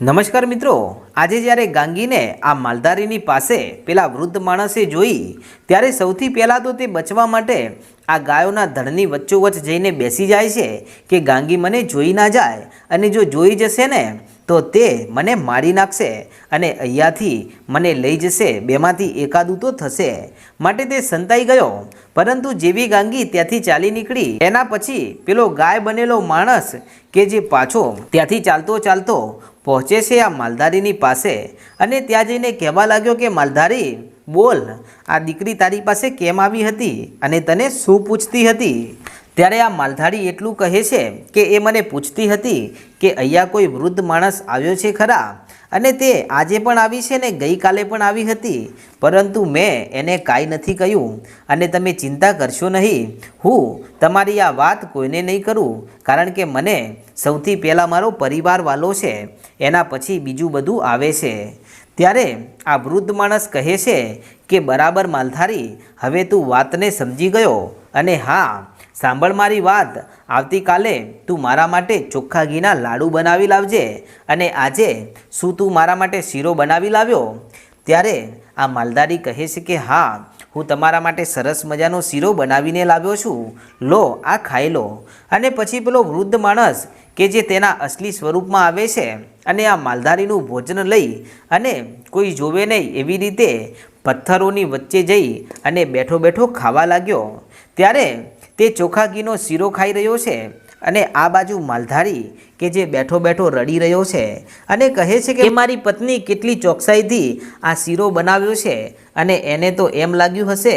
નમસ્કાર મિત્રો, આજે જ્યારે ગાંગીને આ માલધારીની પાસે પેલા વૃદ્ધ માણસે જોઈ, ત્યારે સૌથી પહેલાં તો તે બચવા માટે આ ગાયોના ધણની વચ્ચોવચ્ચ જઈને બેસી જાય છે કે ગાંગી મને જોઈ ના જાય અને જો જોઈ જશે ને તો તે મને મારી નાખશે અને અહીંયાથી મને લઈ જશે. બેમાંથી એકાદું તો થશે. માટે તે સંતાઈ ગયો. પરંતુ જેવી ગાંગી ત્યાંથી ચાલી નીકળી, એના પછી પેલો ગાય બનેલો માણસ કે જે પાછો ત્યાંથી ચાલતો ચાલતો પહોંચે છે આ માલધારીની પાસે. અને ત્યાં જઈને કહેવા લાગ્યો કે, માલધારી, બોલ, આ દીકરી તારી પાસે કેમ આવી હતી? અને તને શું પૂછતી હતી? ત્યારે આ માલધારી એટલું કહે છે કે એ મને પૂછતી હતી કે અહીંયા કોઈ વૃદ્ધ માણસ આવ્યો છે ખરા? અને તે આજે પણ આવી છે ને ગઈકાલે પણ આવી હતી. પરંતુ મેં એને કાંઈ નથી કહ્યું. અને તમે ચિંતા કરશો નહીં. હું તમારી આ વાત કોઈને નહીં કરું, કારણ કે મને સૌથી પહેલાં મારો પરિવાર વાલો છે. એના પછી બીજું બધું આવે છે. ત્યારે આ વૃદ્ધ માણસ કહે છે કે, બરાબર માલધારી, હવે તું વાતને સમજી ગયો. અને હા સાંભળ મારી વાત. આવતીકાલે તું મારા માટે ચોખ્ખા ઘીના લાડુ બનાવી લાવજે અને આજે શું તું મારા માટે શીરો બનાવી લાવ્યો? ત્યારે આ માલધારી કહે છે કે, હા, હું તમારા માટે સરસ મજાનો શીરો બનાવીને લાવ્યો છું. લો, આ ખાઈ લો. અને પછી પેલો વૃદ્ધ માણસ કે જે તેના અસલી સ્વરૂપમાં આવે છે અને આ માલધારીનું ભોજન લઈ અને કોઈ જોવે નહીં એવી રીતે પથ્થરોની વચ્ચે જઈ અને બેઠો બેઠો ખાવા લાગ્યો. ત્યારે તે ચોખા ઘીનો શીરો ખાઈ રહ્યો છે અને આ બાજુ માલધારી કે જે બેઠો બેઠો રડી રહ્યો છે અને કહે છે કે મારી પત્ની કેટલી ચોકસાઈથી આ શીરો બનાવ્યો છે અને એને તો એમ લાગ્યું હશે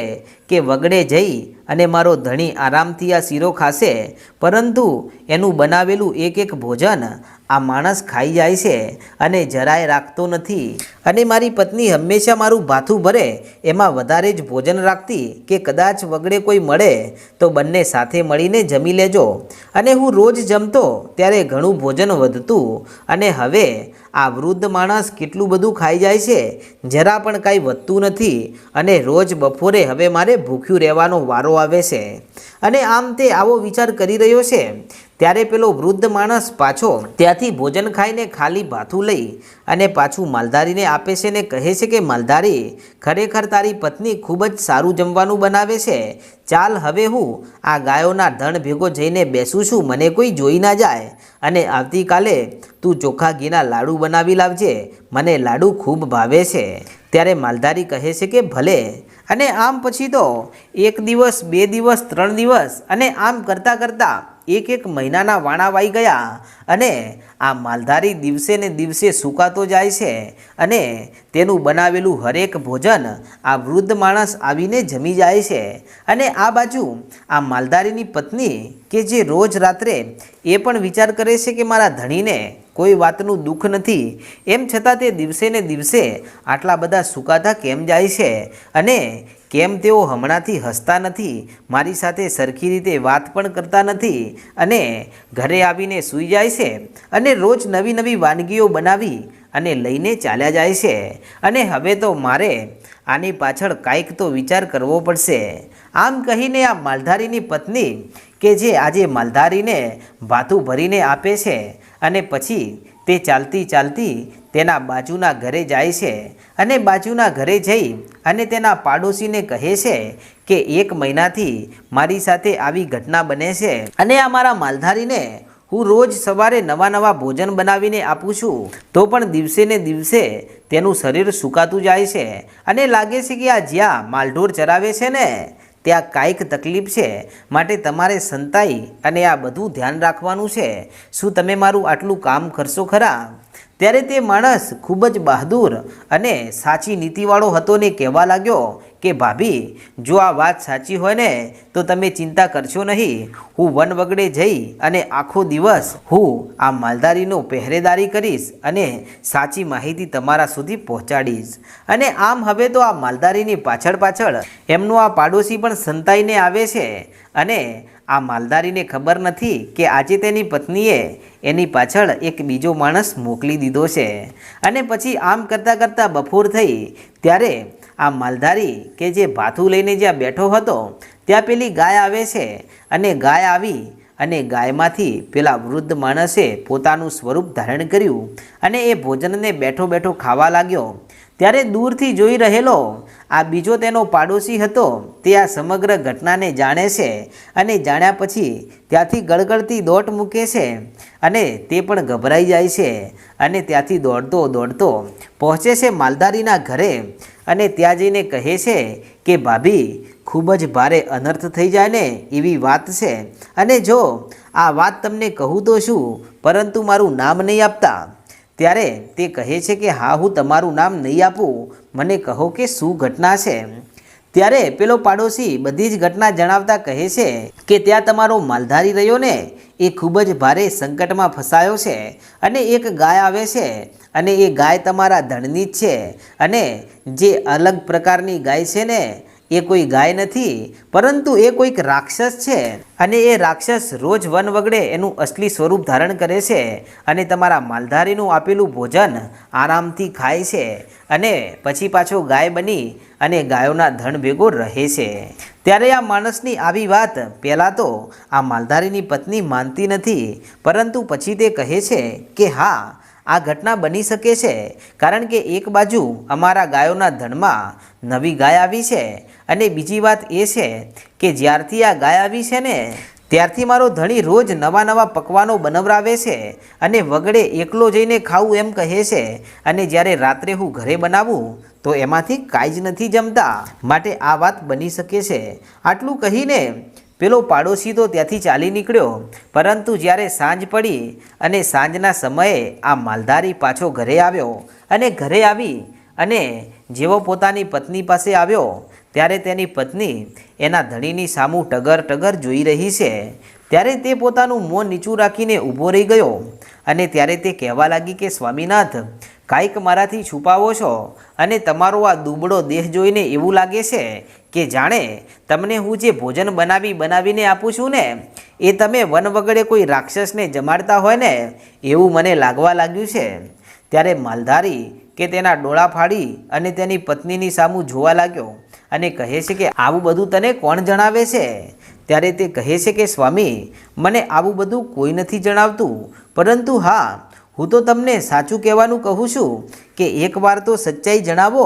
કે વગડે જઈ અને મારો ધણી આરામથી આ શીરો ખાશે, પરંતુ એનું બનાવેલું એક એક ભોજન આ માણસ ખાઈ જાય છે અને જરાય રાખતો નથી. અને મારી પત્ની હંમેશા મારું ભાથું ભરે, એમાં વધારે જ ભોજન રાખતી કે કદાચ વગડે કોઈ મળે તો બંને સાથે મળીને જમી લેજો. અને હું રોજ જમતો, ત્યારે ઘણું ભોજન વધતું અને હવે આ વૃદ્ધ માણસ કેટલું બધું ખાઈ જાય છે? જરા પણ કાંઈ વધતું નથી અને રોજ બપોરે હવે મારે ભૂખ્યું રહેવાનો વારો આવે છે. અને આમ તે આવો વિચાર કરી રહ્યો છે. ત્યારે પેલો વૃદ્ધ માણસ પાછો ત્યાંથી ભોજન ખાઈને ખાલી ભાથું લઈ અને પાછું માલધારીને આપે છે ને કહે છે કે, માલધારી, ખરેખર તારી પત્ની ખૂબ જ સારું જમવાનું બનાવે છે. ચાલ હવે હું આ ગાયોના ધણ ભેગો જઈને બેસું છું. મને કોઈ જોઈ ના જાય. અને આવતીકાલે તું ચોખા ઘીના લાડુ બનાવી લાવજે. મને લાડુ ખૂબ ભાવે છે. ત્યારે માલધારી કહે છે કે, ભલે. અને આમ પછી તો એક દિવસ, બે દિવસ, ત્રણ દિવસ અને આમ કરતાં કરતાં એક એક મહિનાના વાણા વાઈ ગયા અને આ માલધારી દિવસે ને દિવસે સુકાતો જાય છે અને તેનું બનાવેલું હરેક ભોજન આ વૃદ્ધ માણસ આવીને જમી જાય છે. અને આ બાજુ આ માલધારીની પત્ની કે જે રોજ રાત્રે એ પણ વિચાર કરે છે કે મારા ધણીને કોઈ વાતનું દુઃખ નથી. એમ છતાં તે દિવસે ને દિવસે આટલા બધા સુકાતા કેમ જાય છે? અને કેમ તેઓ હમણાંથી હસતા નથી? મારી સાથે સરખી રીતે વાત પણ કરતા નથી. અને ઘરે આવીને સૂઈ જાય છે. અને રોજ નવી નવી વાનગીઓ બનાવી અને લઈને ચાલ્યા જાય છે. અને હવે તો મારે આની પાછળ કાંઈક તો વિચાર કરવો પડશે. આમ કહીને આ માલધારીની પત્ની, કે જે આજે માલધારીને ભાથું ભરીને આપે છે અને પછી તે ચાલતી ચાલતી તેના બાજુના ઘરે જાય છે અને બાજુના ઘરે જઈ અને તેના પાડોશીને કહે છે કે એક મહિનાથી મારી સાથે આવી ઘટના બને છે અને આ મારા માલધારીને હું રોજ સવારે નવા નવા ભોજન બનાવીને આપું છું. તો પણ દિવસે ને દિવસે તેનું શરીર સુકાતું જાય છે અને લાગે છે કે આ જ્યાં માલઢોર ચરાવે છે ને ત્યાં કાંઈક તકલીફ છે માટે તમારે સંતાઈ અને આ બધું ધ્યાન રાખવાનું છે. શું તમે મારું આટલું કામ કરશો ખરા? ત્યારે તે માણસ ખૂબ જ બહાદુર અને સાચી નીતિવાળો હતો ને કહેવા લાગ્યો કે ભાભી, જો આ વાત સાચી હોય ને, તો તમે ચિંતા કરશો નહીં. હું વન વગડે જઈ અને આખો દિવસ હું આ માલધારીનો પહેરેદારી કરીશ અને સાચી માહિતી તમારા સુધી પહોંચાડીશ. અને આમ હવે તો આ માલધારીની પાછળ પાછળ એમનો આ પાડોશી પણ સંતાઈને આવે છે. અને આ માલધારીને ખબર નથી કે આજે તેની પત્નીએ એની પાછળ એક બીજો માણસ મોકલી દીધો છે. અને પછી આમ કરતાં કરતાં બપોર થઈ, ત્યારે આ માલધારી કે જે ભાથું લઈને જ્યાં બેઠો હતો, ત્યાં પેલી ગાય આવે છે અને ગાય આવી અને ગાયમાંથી પેલા વૃદ્ધ માણસે પોતાનું સ્વરૂપ ધારણ કર્યું અને એ ભોજનને બેઠો બેઠો ખાવા લાગ્યો. ત્યારે દૂરથી જોઈ રહેલો આ બીજો તેનો પાડોશી હતો, તે આ સમગ્ર ઘટનાને જાણે છે અને જાણ્યા પછી ત્યાંથી ગળગળતી દોટ મૂકે છે અને તે પણ ગભરાઈ જાય છે અને ત્યાંથી દોડતો દોડતો પહોંચે છે માલધારીના ઘરે. અને ત્યાં જઈને કહે છે કે, ભાભી, ખૂબ જ ભારે અનર્થ થઈ જાય ને એવી વાત છે. અને જો આ વાત તમને કહું તો શું? પરંતુ મારું નામ નહીં આપતા. ત્યારે તે કહે છે કે, હા, હું તમારું નામ નહીં આપું. મને કહો કે શું ઘટના છે. ત્યારે પેલો પાડોશી બધી જ ઘટના જણાવતા કહે છે કે ત્યાં તમારો માલધારી રહ્યો ને, એ ખૂબ જ ભારે સંકટમાં ફસાયો છે અને એક ગાય આવે છે અને એ ગાય તમારા ધણની જ છે અને જે અલગ પ્રકારની ગાય છે ને, એ કોઈ ગાય નથી, પરંતુ એ કોઈક રાક્ષસ છે અને એ રાક્ષસ રોજ વન વગડે એનું અસલી સ્વરૂપ ધારણ કરે છે અને તમારા માલધારીનું આપેલું ભોજન આરામથી ખાય છે અને પછી પાછો ગાય બની અને ગાયોના ધન ભેગો રહે છે. ત્યારે આ માણસની આવી વાત પહેલાં તો આ માલધારીની પત્ની માનતી નથી, પરંતુ પછી તે કહે છે કે હા, આ ઘટના બની શકે છે, કારણ કે એક બાજુ અમારા ગાયોના ધણમાં નવી ગાય આવી છે અને બીજી વાત એ છે કે જ્યારથી આ ગાય આવી છે ને, ત્યારથી મારો ધણી રોજ નવા નવા પકવાનો બનાવરાવે છે અને વગડે એકલો જઈને ખાવું એમ કહે છે અને જ્યારે રાત્રે હું ઘરે બનાવું તો એમાંથી કાંઈ જ નથી જમતા. માટે આ વાત બની શકે છે. આટલું કહીને પેલો પાડોશી તો ત્યાંથી ચાલી નીકળ્યો. પરંતુ જ્યારે સાંજ પડી અને સાંજના સમયે આ માલધારી પાછો ઘરે આવ્યો અને ઘરે આવી અને જેવો પોતાની પત્ની પાસે આવ્યો, ત્યારે તેની પત્ની એના ધણીની સામું ટગર ટગર જોઈ રહી છે. ત્યારે તે પોતાનું મોં નીચું રાખીને ઊભો રહી ગયો અને ત્યારે તે કહેવા લાગી કે, સ્વામીનાથ કાંઈક મારાથી છુપાવો છો? અને તમારો આ દુબળો દેહ જોઈને એવું લાગે છે કે જાણે તમને હું જે ભોજન બનાવી બનાવીને આપું છું ને, એ તમે વન વગડે કોઈ રાક્ષસને જમાડતા હોય ને, એવું મને લાગવા લાગ્યું છે. ત્યારે માલધારી કે તેના ડોળા ફાડી અને તેની પત્નીની સામું જોવા લાગ્યો અને કહે છે કે, આવું બધું તને કોણ જણાવે છે? ત્યારે તે કહે છે કે, સ્વામી, મને આવું બધું કોઈ નથી જણાવતું. પરંતુ હા હું તો તમને સાચું કહેવાનું કહું છું કે એકવાર તો સચ્ચાઈ જણાવો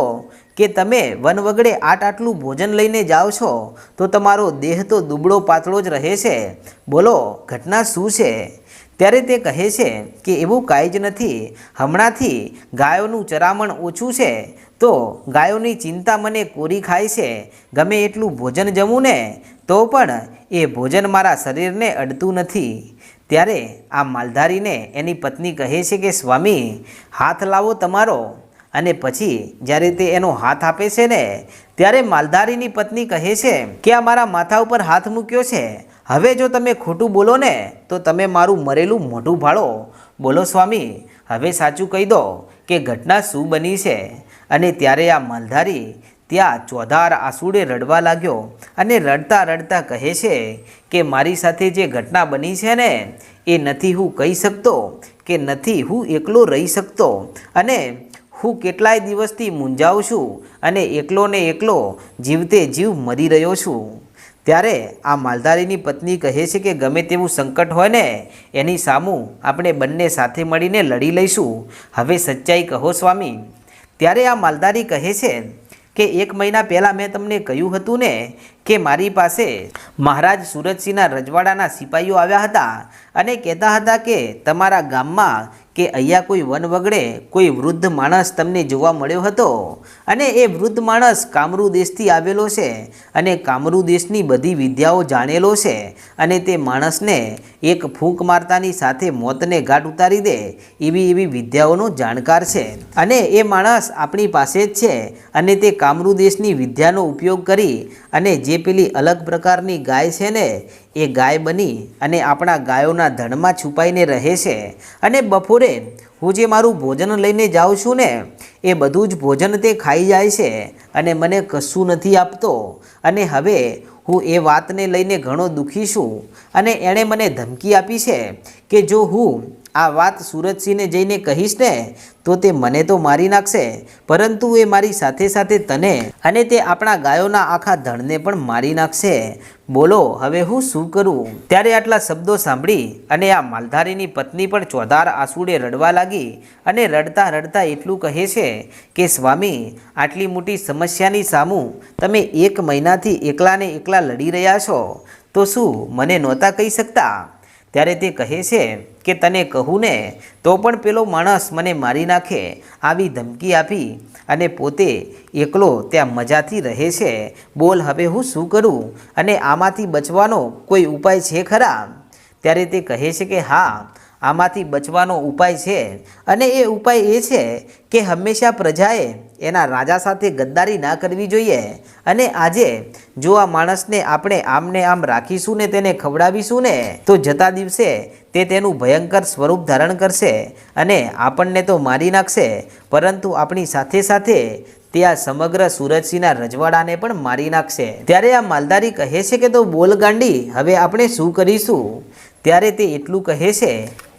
કે તમે વન વગડે આટ આટલું ભોજન લઈને જાઓ છો, તો તમારો દેહ તો દુબળો પાતળો જ રહે છે. બોલો, ઘટના શું છે? ત્યારે તે કહે છે કે એવું કાંઈ જ નથી, હમણાંથી ગાયોનું ચરામણ ઓછું છે, તો ગાયોની ચિંતા મને કોરી ખાય છે, ગમે એટલું ભોજન જમું ને, તો પણ એ ભોજન મારા શરીરને અડતું નથી. ત્યારે આ માલધારીને એની પત્ની કહે છે કે, સ્વામી, હાથ લાવો તમારો. અને પછી જ્યારે તે એનો હાથ આપે છે ને, ત્યારે માલધારીની પત્ની કહે છે કે, આ મારા માથા ઉપર હાથ મૂક્યો છે. હવે જો તમે ખોટું બોલો ને, તો તમે મારું મરેલું મોઢું ભાળો. બોલો, સ્વામી, હવે સાચું કહી દો કે, ઘટના શું બની છે? અને ત્યારે આ માલધારી ત્યાં ચોધાર આંસુડે રડવા લાગ્યો અને રડતા રડતા કહે છે કે મારી સાથે જે ઘટના બની છે ને, એ નથી હું કહી શકતો કે નથી હું એકલો રહી શકતો અને હું કેટલાય દિવસથી મૂંઝાઉં છું અને એકલો ને એકલો જીવતે જીવ મરી રહ્યો છું. ત્યારે આ માલધારીની પત્ની કહે છે કે ગમે તેવું સંકટ હોય ને, એની સામું આપણે બંને સાથે મળીને લડી લઈશું. હવે સચ્ચાઈ કહો સ્વામી. ત્યારે આ માલધારી કહે છે કે એક મહિના પહેલાં મેં તમને કહ્યું હતું ને કે મારી પાસે મહારાજ સુરતસિંહના રજવાડાના સિપાહીઓ આવ્યા હતા અને કહેતા હતા કે તમારા ગામમાં કે અહીંયા કોઈ વન વગડે કોઈ વૃદ્ધ માણસ તમને જોવા મળ્યો હતો? અને એ વૃદ્ધ માણસ કામરૂ દેશથી આવેલો છે અને કામરૂ દેશની બધી વિદ્યાઓ જાણેલો છે અને તે માણસને એક ફૂંક મારતાની સાથે મોતને ઘાટ ઉતારી દે એવી એવી વિદ્યાઓનો જાણકાર છે. અને એ માણસ આપણી પાસે જ છે અને તે કામરૂ દેશની વિદ્યાનો ઉપયોગ કરી અને જે પેલી અલગ પ્રકારની ગાય છે ને, એ ગાય બની અને આપણા ગાયોના ધણમાં છુપાઈને રહે છે. અને બપોરે હું જે મારું ભોજન લઈને જાઉં છું ને, એ બધું જ ભોજન તે ખાઈ જાય છે અને મને કશું નથી આપતો. અને હવે હું એ વાતને લઈને ઘણો દુઃખી છું અને એણે મને ધમકી આપી છે કે જો હું આ વાત સુરજસિંહને જઈને કહીશ ને, તો તે મને તો મારી નાખશે. પરંતુ એ મારી સાથે સાથે તને અને તે આપણા ગાયોના આખા ધણને પણ મારી નાખશે. બોલો, હવે હું શું કરું? ત્યારે આટલા શબ્દો સાંભળી અને આ માલધારીની પત્ની પણ ચોધાર આંસુડે રડવા લાગી અને રડતા રડતા એટલું કહે છે કે, સ્વામી, આટલી મોટી સમસ્યાની સામું તમે એક મહિનાથી એકલાને એકલા લડી રહ્યા છો. તો શું, મને નહોતા કહી શકતા? ત્યારે તે કહે છે કે તને કહું ને તો પણ પેલો માણસ મને મારી નાખે, આવી ધમકી આપી અને પોતે એકલો ત્યાં મજાથી રહે છે. બોલ, હવે હું શું કરું? અને આમાંથી બચવાનો કોઈ ઉપાય છે ખરા? ત્યારે તે કહે છે કે હા આમાંથી બચવાનો ઉપાય છે અને એ ઉપાય એ છે કે હંમેશા પ્રજાએ એના રાજા સાથે ગદ્દારી ના કરવી જોઈએ અને આજે જો આ માણસને આપણે આમને આમ રાખીશું ને તેને ખવડાવીશું ને, તો જતા દિવસે તે તેનું ભયંકર સ્વરૂપ ધારણ કરશે અને આપણને તો મારી નાખશે, પરંતુ આપણી સાથે સાથે તે આ સમગ્ર સુરજસિંહના રજવાડાને પણ મારી નાખશે. ત્યારે આ માલધારી કહે છે કે તો બોલ ગાંડી, હવે આપણે શું કરીશું? ત્યારે તે એટલું કહે છે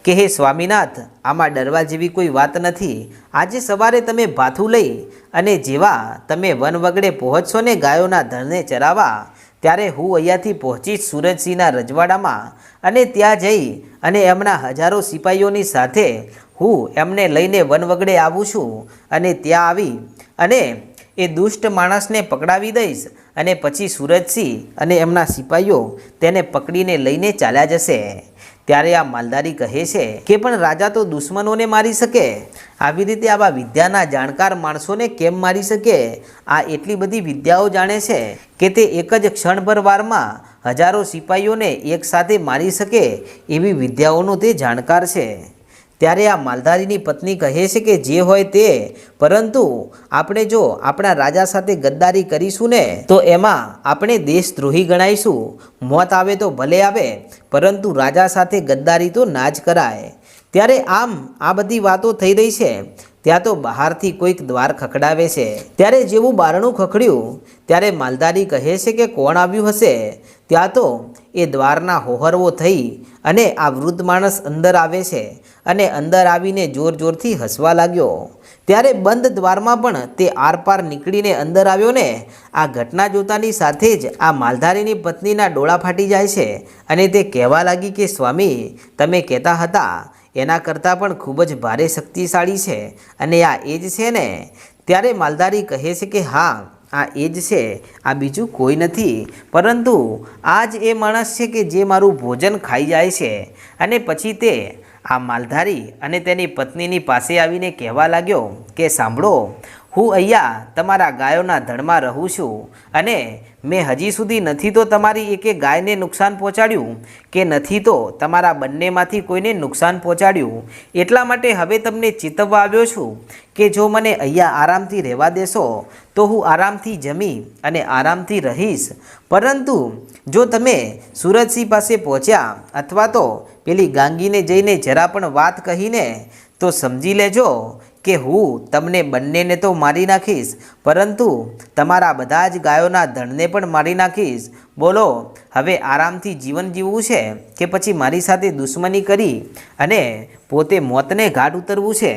કે હે સ્વામીનાથ, આમાં ડરવા જેવી કોઈ વાત નથી. આજે સવારે તમે ભાથું લઈ અને જેવા તમે વન વગડે પહોંચશો ને ગાયોના ધણને ચરાવા, ત્યારે હું અહીંયાથી પહોંચીશ સુરજસિંહના રજવાડામાં અને ત્યાં જઈ અને એમના હજારો સિપાહીઓની સાથે હું એમને લઈને વન વગડે આવું છું અને ત્યાં આવી અને એ દુષ્ટ માણસને પકડાવી દઈશ અને પછી સુરજસિંહ અને એમના સિપાહીઓ તેને પકડીને લઈને ચાલ્યા જશે. ત્યારે આ માલધારી કહે છે કે પણ રાજા તો દુશ્મનોને મારી શકે. આવી રીતે આવા વિદ્યાના જાણકાર માણસોને કેમ મારી શકે? આ એટલી બધી વિદ્યાઓ જાણે છે કે તે એક જ ક્ષણભર વારમાં હજારો સિપાહીઓને એકસાથે મારી શકે એવી વિદ્યાઓનો તે જાણકાર છે. ત્યારે આ માલધારીની પત્ની કહે છે કે જે હોય તે. પરંતુ આપણે જો આપણા રાજા સાથે ગદ્દારી કરીશું ને, તો એમાં આપણે દેશદ્રોહી ગણાઈશું. મોત આવે તો ભલે આવે, પરંતુ રાજા સાથે ગદ્દારી તો ના જ કરાય. ત્યારે આમ આ બધી વાતો થઈ રહી છે. ત્યાં તો બહારથી કોઈક દ્વાર ખખડાવે છે. ત્યારે જેવું બારણું ખખડ્યું, ત્યારે માલધારી કહે છે કે કોણ આવ્યું હશે? ત્યાં તો એ દ્વારના હોહરવો થઈ અને આ વૃદ્ધ માણસ અંદર આવે છે અને અંદર આવીને જોર જોરથી હસવા લાગ્યો. ત્યારે બંધ દ્વારમાં પણ તે આરપાર નીકળીને અંદર આવ્યો ને આ ઘટના જોતાની સાથે જ આ માલધારીની પત્નીના ડોળા ફાટી જાય છે. અને તે કહેવા લાગી કે, સ્વામી, તમે કહેતા હતા, એના કરતાં પણ ખૂબ જ ભારે શક્તિશાળી છે અને આ એ જ છે ને? ત્યારે માલધારી કહે છે કે, હા, આ એ જ છે, આ બીજું કોઈ નથી. પરંતુ આ જ એ માણસ છે કે જે મારું ભોજન ખાઈ જાય છે અને પછી તે આ માલધારી અને તેની પત્નીની પાસે આવીને કહેવા લાગ્યો કે સાંભળો, હું અહીંયા તમારા ગાયોના ધણમાં રહું છું અને મેં હજી સુધી નથી તો તમારી એકે ગાયને નુકસાન પહોંચાડ્યું કે નથી તો તમારા બંનેમાંથી કોઈને નુકસાન પહોંચાડ્યું? એટલા માટે હવે તમને ચિતવવા આવ્યો છું કે જો મને અહીંયા આરામથી રહેવા દેશો, તો હું આરામથી જમી અને આરામથી રહીશ. પરંતુ જો તમે સુરજસિંહ પાસે પહોંચ્યા અથવા તો પેલી ગાંગીને જઈને જરા પણ વાત કહીને તો સમજી લેજો કે હું તમને બંનેને તો મારી નાખીશ, પરંતુ તમારા બધા જ ગાયોના ધણને પણ મારી નાખીશ. બોલો, હવે આરામથી જીવન જીવવું છે કે પછી મારી સાથે દુશ્મની કરી અને પોતે મોતને ઘાટ ઉતરવું છે?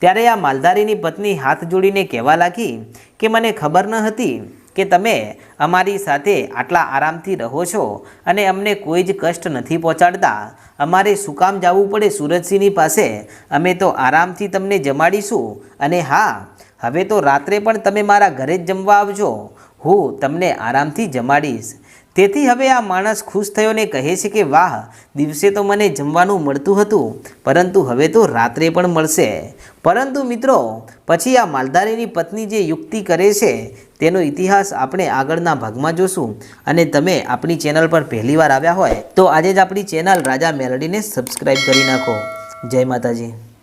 ત્યારે આ માલધારીની પત્ની હાથ જોડીને કહેવા લાગી કે મને ખબર ન હતી. કે તમે અમારી સાથે આટલા આરામથી રહો છો અને અમને કોઈ જ કષ્ટ નથી પહોંચાડતા. અમારે શું કામ જવું પડે સુરજસિંહની પાસે? અમે તો આરામથી તમને જમાડીશું. અને હા, હવે તો રાત્રે પણ તમે મારા ઘરે જ જમવા આવજો. હું તમને આરામથી જમાડીશ. તેથી હવે આ માણસ ખુશ થયો ને કહે છે કે વાહ, દિવસે તો મને જમવાનું મળતું હતું, પરંતુ હવે તો રાત્રે પણ મળશે. પરંતુ મિત્રો, પછી આ માલધારીની પત્ની જે યુક્તિ કરે છે, તેનો ઇતિહાસ આપણે આગળના ભાગમાં જોશું. અને તમે આપણી ચેનલ પર પહેલીવાર આવ્યા હોય, તો આજે જ આપણી ચેનલ રાજા મેલડીને સબસ્ક્રાઈબ કરી નાખો. જય માતાજી.